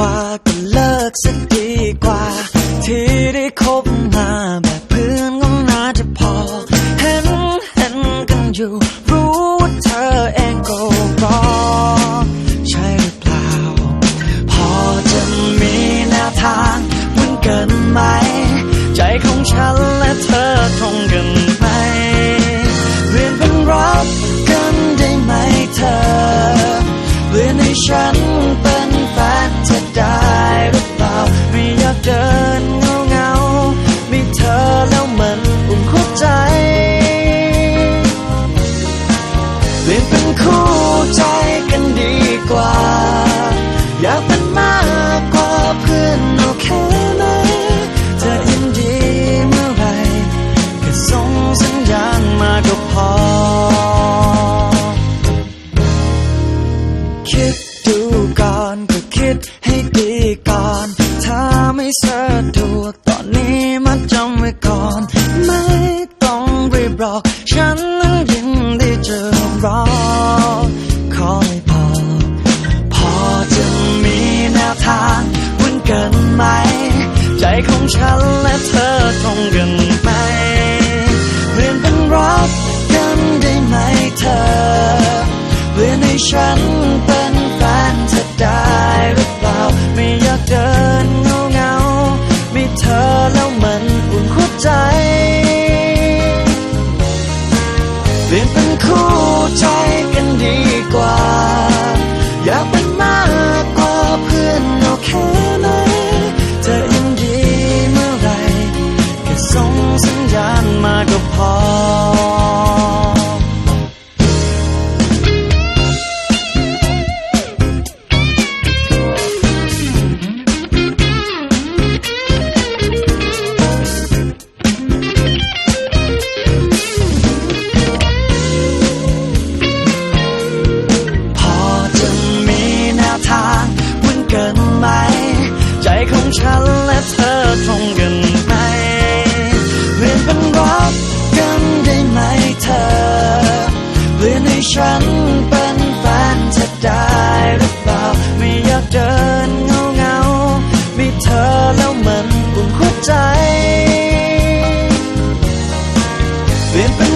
ว่าก็เลิกสักดีกว่า ที่ได้คบมาแบบเพื่อนก็น่าจะพอ เห็นเห็นกันอยู่ รู้ว่าเธอเองก็รอใช่หรือเปล่า พอจะมีแนวทางเหมือนกันไหม ใจของฉัน อยากเป็นมากกว่าเพื่อนโอเคไหมเธอยินดีเมื่อไหรแค่ส่งสัญญาณมาก็พอ คิดดูก่อนก็คิดให้ดีก่อน ถ้าไม่สะดวกตอนนี้มัดจำไว้ก่อน กันไหม ใจของฉันและเธอตรงกันไหม Ven,